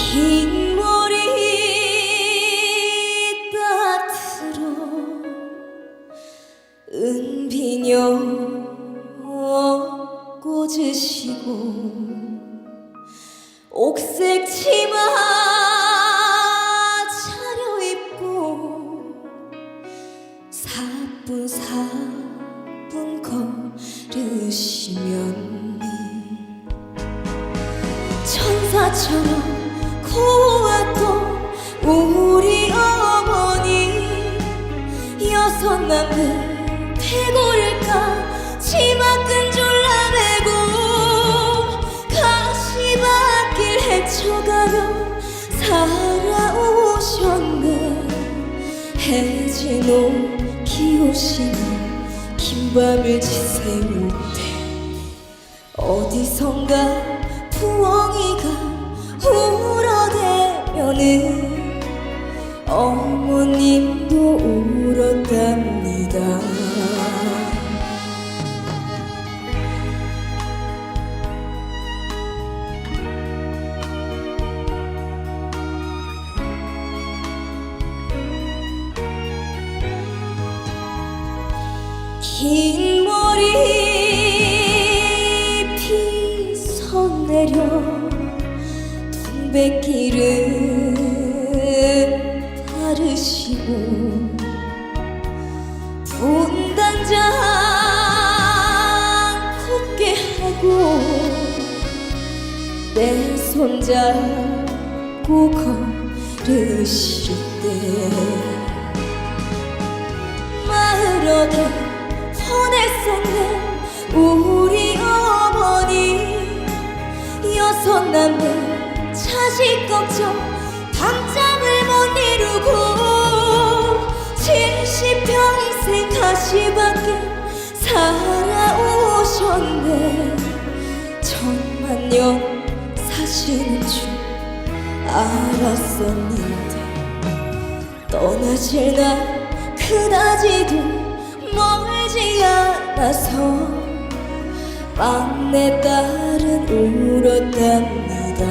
긴 머리 따트로 은비녀 꽂으시고 옥색 치마 차려입고 사뿐 사뿐 걸으시면 천사처럼 여섯 남매 패고를까? 치마끈 졸라매고 가시밭길 헤쳐가며 살아오셨네. 해진 옷 기오시며 긴 밤을 지새울 때 어디선가 부엉이가 울어대면은 어머님도 울었답니다. 긴 머리 피선 내려 동백길 내 손잡고 걸으실 때 마을 어디 헌했었네 우리 어머니 여섯 남매 자식 걱정 밤잠을 못 이루고 칠십평생 가시밭길 살아오셨네. 천만 년 사시는 줄 알았었는데 떠나실 날 그다지도 멀지 않아서 막내 딸은 울었답니다.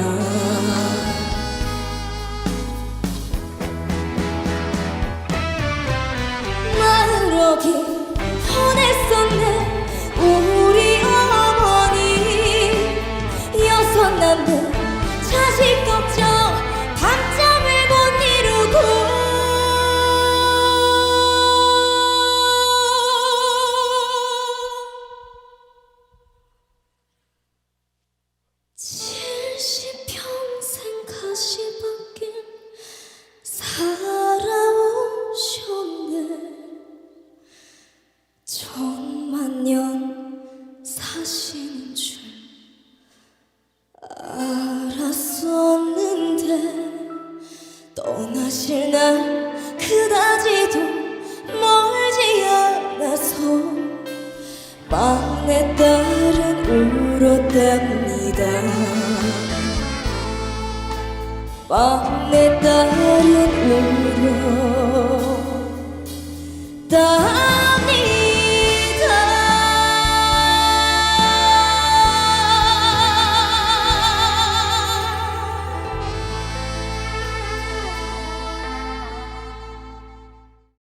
마을어기 헌했었네 우리 어머니 여섯 남매 울었답니다. 막내 딸은 울었답니다